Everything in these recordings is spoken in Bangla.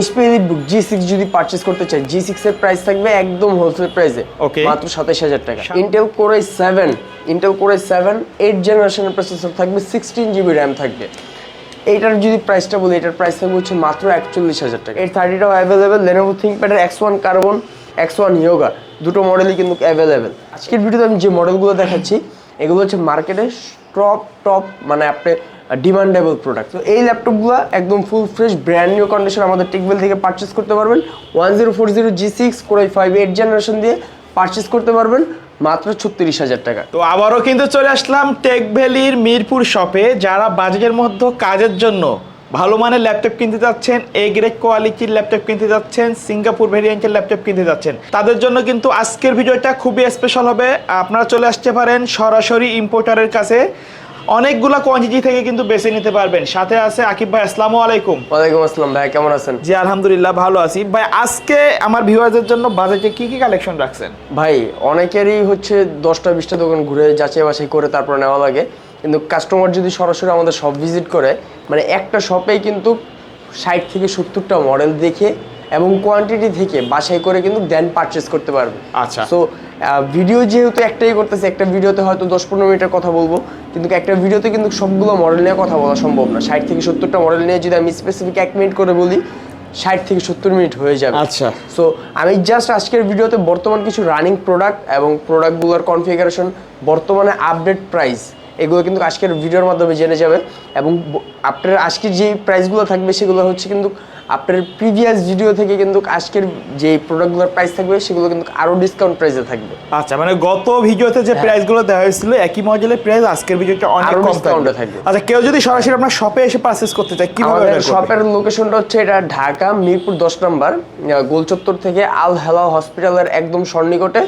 এইচপি বুক জি সিক্স যদি পারচেস করতে চাই জি সিক্স এর প্রাইস থাকবে একদম হোলসেল প্রাইসে Okay. মাত্র সাতাশ হাজার টাকা। Intel core seven Intel core seven eight জেনারেশনের প্রসেসর থাকবে সিক্সটিন জিবি র্যাম থাকবে। এইটার যদি প্রাইসটা বলি এটার প্রাইস থাকবে হচ্ছে মাত্র একচল্লিশ হাজার টাকা। এর থার্টিটাও available Lenovo থিঙ্কপ্যাডের X one carbon X one yoga দুটো মডেলই কিন্তু অ্যাভেলেবেল আজকের ভিডিওতে আমি যে মডেলগুলো দেখাচ্ছি এগুলো হচ্ছে মার্কেটে টপ টপ মানে আপনি ডিমান্ডেবল প্রোডাক্ট তো এই ল্যাপটপগুলো একদম full fresh brand new condition আমাদের টেকবেল থেকে পারচেস করতে পারবেন। One zero four zero G six core i five eight generation দিয়ে পারচেস করতে পারবেন, মাত্র ছত্রিশ হাজার টাকা। তো আবারও কিন্তু চলে আসলাম টেক ভ্যালির মিরপুর শপে যারা বাজেটের মধ্যে কাজের জন্য ভালো মানের ল্যাপটপ কিনতে যাচ্ছেন এ গ্রেড কোয়ালিটির ল্যাপটপ কিনতে যাচ্ছেন সিঙ্গাপুর ভেরিয়েন্টের ল্যাপটপ কিনতে যাচ্ছেন, তাদের জন্য কিন্তু আজকের ভিডিওটা খুবই স্পেশাল হবে। আপনারা চলে আসতে পারেন সরাসরি ইম্পোর্টারের কাছে। অনেকগুলা কোয়ান্টিটি থেকে কিন্তু বেছে নিতে পারবেন। সাথে আছে আকিব ভাই আসসালামু আলাইকুম। ওয়ালাইকুম আসসালাম ভাই কেমন আছেন? জি আলহামদুলিল্লাহ ভালো আছি। ভাই আজকে আমার ভিউয়ারদের জন্য বাজেটে কি কি কালেকশন রাখছেন? ভাই অনেকেরই হচ্ছে দশটা বিশটা দোকান ঘুরে যাচাই বাছাই করে তারপর নেওয়া লাগে। কিন্তু কাস্টমার যদি সরাসরি আমাদের শপ ভিজিট করে মানে একটা শপেই কিন্তু ষাট থেকে সত্তরটা মডেল দেখে এবং কোয়ান্টিটি থেকে বাছাই করে কিন্তু দেন পারচেস করতে পারবে। আচ্ছা। সো ভিডিও যেহেতু একটাই করতেছে একটা ভিডিওতে হয়তো দশ পনেরো মিনিটের কথা বলব কিন্তু একটা ভিডিওতে কিন্তু সবগুলো মডেল নিয়ে কথা বলা সম্ভব না ষাট থেকে সত্তরটা মডেল নিয়ে যদি আমি স্পেসিফিক এক মিনিট করে বলি ষাট থেকে সত্তর মিনিট হয়ে যাবে আচ্ছা। সো আমি জাস্ট আজকের ভিডিওতে বর্তমান কিছু রানিং প্রোডাক্ট এবং প্রোডাক্টগুলোর কনফিগারেশন বর্তমানে আপডেট প্রাইস এগুলো কিন্তু আজকের ভিডিওর মাধ্যমে জেনে যাবে এবং আপনার আজকের যে প্রাইসগুলো থাকবে সেগুলো হচ্ছে কিন্তু আপনার প্রিভিয়াস ভিডিও থেকে কিন্তু আজকের যে প্রোডাক্টগুলোর প্রাইস থাকবে সেগুলো কিন্তু আরও ডিসকাউন্ট প্রাইসে থাকবে। আচ্ছা মানে গত ভিডিওতে যে প্রাইসগুলো দেওয়া হয়েছিল একই মডেলের প্রাইস আজকের ভিডিওটা অনেক কম discount থাকবে। আচ্ছা কেউ যদি সরাসরি আপনার শপে এসে পারচেজ করতে চায় কীভাবে আমাদের শপের লোকেশনটা হচ্ছে এটা ঢাকা মিরপুর দশ নম্বর গোলচত্বর থেকে আল হেলা হসপিটালের একদম সন্নিকটে।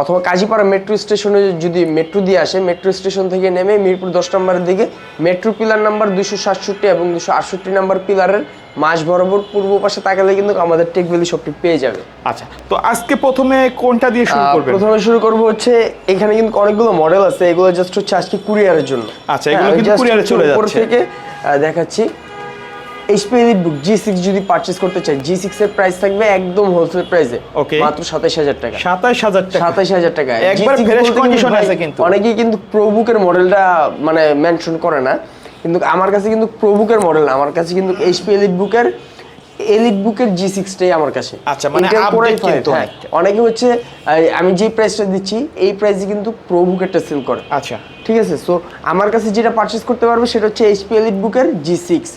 অথবা কাজীপাড়া মেট্রো স্টেশনে যদি মেট্রো দিয়ে আসে মেট্রো স্টেশন থেকে নেমে মিরপুর দশ নম্বরের দিকে মেট্রো পিলার নাম্বার দুশো সাতষট্টি এবং দুশো আটষট্টি নাম্বার পিলারের মাঝ বরাবর পূর্ব পাশে তাকালে কিন্তু আমাদের টেক ভ্যালি শপটি পেয়ে যাবে। আচ্ছা তো আজকে প্রথমে কোনটা দিয়ে শুরু আহ, করবেন? প্রথমে শুরু করব হচ্ছে এখানে কিন্তু অনেকগুলো মডেল আছে এগুলো জাস্ট হচ্ছে আজকে কুরিয়ারের জন্য। আচ্ছা, এগুলো হ্যাঁ, কিন্তু এ চলে যাচ্ছে। থেকে দেখাচ্ছি। এইচপি বুক জি সিক্স যদি পারচেস করতে চাই জি সিক্স এর প্রাইস থাকবে একদম হোলসেল প্রাইসে ওকে মাত্র সাতাশ হাজার টাকা। সাতাশ হাজার টাকা। সাতাশ হাজার টাকা। একবার G6 fresh বলতে condition ভাই আছে কিন্তু। অনেকেই কিন্তু প্রোবুকের মডেলটা মানে মেনশন করে না। কিন্তু আমার কাছে কিন্তু প্রোবুকের মডেল না। আমার কাছে কিন্তু এইচপি এলিট বুকের এলিট বুকের জি সিক্সটাই আমার কাছে। আচ্ছা, মানে Intel Core update i5 কিন্তু হ্যাঁ। অনেকে হচ্ছে আমি যে প্রাইসটা দিচ্ছি এই প্রাইসে কিন্তু প্রো বুকেরটা সেল করে। আচ্ছা। ঠিক আছে? সো আমার কাছে যেটা পারচেস করতে পারবে সেটা হচ্ছে এইচপি এলিট বুকের G six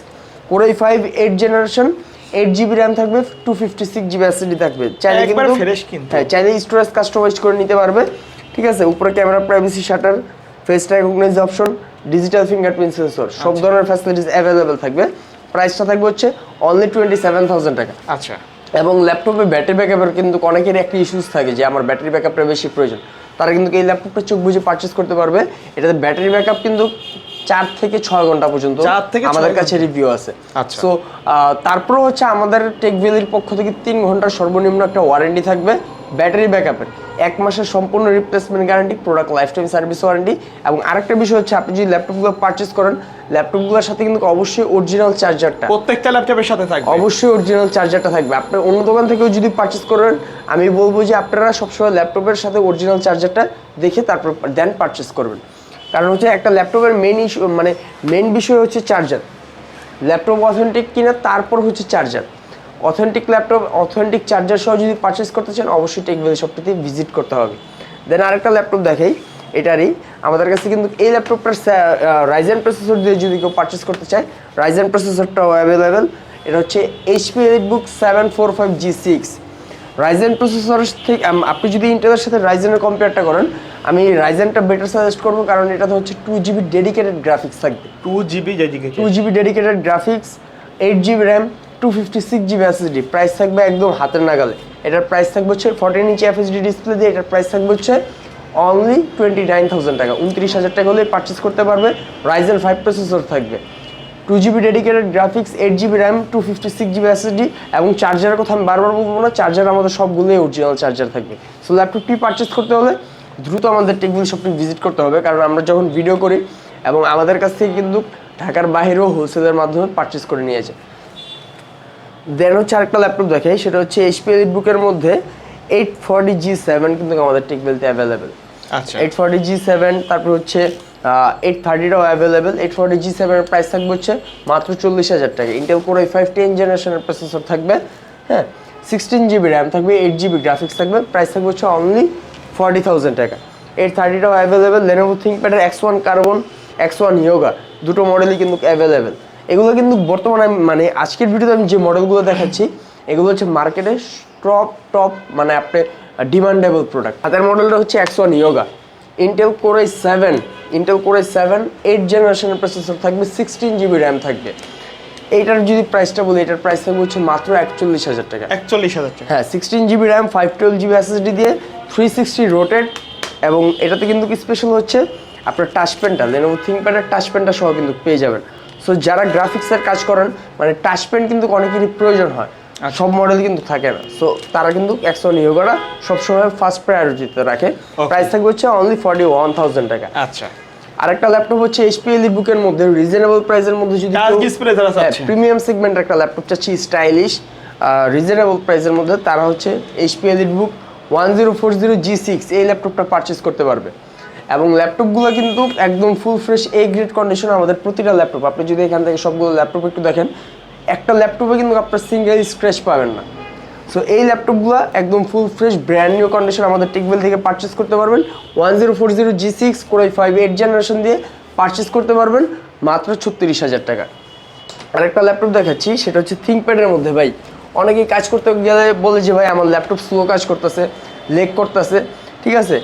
core i five eight generation eight GB RAM থাকবে two fifty six GB SSD থাকবে। চাইলে কিন্তু। হ্যাঁ চাইলে স্টোরেজ কাস্টমাইজ করে নিতে পারবে। ঠিক আছে? উপরে camera privacy shutter face recognise option digital fingerprint sensor সব ধরনের ফ্যাসিলিটিস অ্যাভেলেবেল থাকবে। প্রাইসটা থাকবে হচ্ছে অনলি টোয়েন্টি সেভেন থাউজেন্ড টাকা। আচ্ছা। এবং ল্যাপটপে ব্যাটারি ব্যাকআপের কিন্তু অনেকের একটা ইস্যুস থাকে যে আমার ব্যাটারি ব্যাকআপটা বেশি প্রয়োজন। তারা কিন্তু এই ল্যাপটপটা চোখ বুঝে পারচেস করতে পারবে। এটাতে ব্যাটারি ব্যাকআপ কিন্তু চার থেকে ছয় ঘণ্টা পর্যন্ত আমাদের কাছে রিভিউ আছে। আচ্ছা। সো তারপরে হচ্ছে আমাদের টেক ভ্যালির পক্ষ থেকে তিন ঘণ্টার সর্বনিম্ন একটা ওয়ারেন্টি থাকবে। ব্যাটারি ব্যাক ব্যাকআপের এক মাসের সম্পূর্ণ replacement guarantee product lifetime service warranty এবং আরেকটা বিষয় হচ্ছে আপনি যদি ল্যাপটপগুলো পারচেস করেন ল্যাপটপগুলোর সাথে কিন্তু অবশ্যই অরিজিনাল চার্জারটা প্রত্যেকটা ল্যাপটপের সাথে থাকবে। অবশ্যই অরিজিনাল চার্জারটা থাকবে। আপনার অন্য দোকান থেকেও যদি পারচেস করেন আমি বলব যে আপনারা সবসময় ল্যাপটপের সাথে অরিজিনাল চার্জারটা দেখে তারপর দেন পারচেস করবেন। কারণ হচ্ছে একটা ল্যাপটপের মেন ইস্যু মানে মেন বিষয় হচ্ছে চার্জার ল্যাপটপ অথেন্টিক কিনা, তারপর হচ্ছে charger authentic laptop authentic charger সহ যদি পারচেস করতে চান, অবশ্যই টেকভেল শপটিতে ভিজিট করতে হবে। দেন আরেকটা ল্যাপটপ দেখাই, এটারই। আমাদের কাছে কিন্তু এই ল্যাপটপটার রাইজেন প্রসেসর দিয়ে যদি কেউ পারচেস করতে চায় রাইজেন প্রসেসরটাও অ্যাভেলেবেল এটা হচ্ছে HP book seven four five G six Ryzen processor থেকে আপনি যদি ইন্টেলের সাথে রাইজেনের কম্পেয়ারটা করেন আমি রাইজেনটা বেটার সাজেস্ট করব কারণ এটাতে হচ্ছে টু জিবি ডেডিকেটেড গ্রাফিক্স থাকবে। Two GB two GB dedicated graphics eight GB RAM two fifty six GB SSD price থাকবে একদম হাতের নাগালে। এটার প্রাইস থাকবে হচ্ছে ফোরটিন ইঞ্চি এফএসডি ডিসপ্লে দিয়ে এটার প্রাইস থাকবে হচ্ছে অনলি টোয়েন্টি নাইন থাউজেন্ড টাকা। উনত্রিশ হাজার টাকা হলে পারচেস করতে পারবে রাইজেন ফাইভ প্রসেসর থাকবে। Two GB dedicated graphics eight GB RAM two fifty six GB SSD এবং চার্জারের কথা আমি বারবার বলব না চার্জার আমাদের সবগুলোই অরিজিনাল চার্জার থাকবে। সো ল্যাপটপটি পারচেস করতে হলে দ্রুত আমাদের টেকবিল শপটি ভিজিট করতে হবে কারণ আমরা যখন ভিডিও করি এবং আমাদের কাছ থেকে কিন্তু ঢাকার বাইরেও হোলসেলের মাধ্যমে পারচেস করে নিয়ে যায় দেন হচ্ছে আরেকটা ল্যাপটপ দেখাই সেটা হচ্ছে এইচপি বুকের মধ্যে এইট ফর্টি জি সেভেন কিন্তু আমাদের টেকবেলতে অ্যাভেলেবেল আচ্ছা। এইট ফর্টি জি সেভেন তারপর হচ্ছে eight থার্টিটাও available eight forty G সেভেনের প্রাইস থাকবে হচ্ছে মাত্র চল্লিশ হাজার টাকা। Intel Core i five ten জেনারেশনের প্রসেসর থাকবে হ্যাঁ সিক্সটিন জিবি র্যাম থাকবে এইট জিবি গ্রাফিক্স থাকবে প্রাইস থাকবে হচ্ছে অনলি ফর্টি থাউজেন্ড টাকা। Eight থার্টিটাও available Lenovo থিঙ্কপ্যাডের X one carbon X one Yoga দুটো মডেলই কিন্তু অ্যাভেলেবেল এগুলো কিন্তু বর্তমানে মানে আজকের ভিডিওতে আমি যে মডেলগুলো দেখাচ্ছি, এগুলো হচ্ছে মার্কেটে টপ টপ মানে আপনি ডিমান্ডেবল প্রোডাক্ট হাতের মডেলটা হচ্ছে X one Yoga Intel Core i seven Intel Core i seven eight জেনারেশনের প্রসেসর থাকবে সিক্সটিন জিবি র্যাম থাকবে। এইটার যদি প্রাইসটা বলি এটার প্রাইস থাকবে হচ্ছে মাত্র একচল্লিশ হাজার টাকা। একচল্লিশ হাজার টাকা। হ্যাঁ sixteen GB RAM five twelve GB SSD দিয়ে থ্রি সিক্সটি রোটেড এবং এটাতে কিন্তু কি স্পেশাল হচ্ছে? আপনার টাচ পেনটা লেনোভো থিঙ্কপ্যাডের টাচ পেনটা সহ কিন্তু পেয়ে যাবেন। সো যারা গ্রাফিক্সের কাজ করেন মানে টাচ পেন কিন্তু অনেকেরই প্রয়োজন হয়। সব মডেল কিন্তু থাকে না। সো তারা কিন্তু একশো নিয়োগরা সবসময় ফার্স্ট প্রায়োরিটিতে রাখে। প্রাইস থাকবে হচ্ছে অনলি ফর্টি ওয়ান থাউজেন্ড টাকা। আচ্ছা। আরেকটা ল্যাপটপ হচ্ছে এইচপি বুকের মধ্যে রিজনেবল প্রাইসের মধ্যে যদি। প্রিমিয়াম সেগমেন্টের একটা ল্যাপটপ চাচ্ছি স্টাইলিশ রিজনেবল প্রাইসের মধ্যে তারা হচ্ছে HP book one zero four zero G six এই ল্যাপটপটা পারচেস করতে পারবে। এবং ল্যাপটপগুলো কিন্তু একদম full fresh A grade condition আমাদের প্রতিটা ল্যাপটপ আপনি যদি এখান থেকে সবগুলো ল্যাপটপ একটু দেখেন একটা ল্যাপটপে কিন্তু আপনার সিঙ্গেল স্ক্র্যাচ পাবেন না। সো এই ল্যাপটপগুলো একদম full fresh brand new condition আমাদের টেকবেল থেকে পারচেস করতে পারবেন। One zero four zero G six Core i five eight generation দিয়ে পারচেস করতে পারবেন, মাত্র ছত্রিশ হাজার টাকা। আরেকটা ল্যাপটপ দেখাচ্ছি, সেটা হচ্ছে থিঙ্কপ্যাডের মধ্যে, ভাই। অনেকেই কাজ করতে গেলে বলে যে, ভাই, আমার ল্যাপটপ স্লো কাজ করতেছে লেগ করতেছে। ঠিক আছে?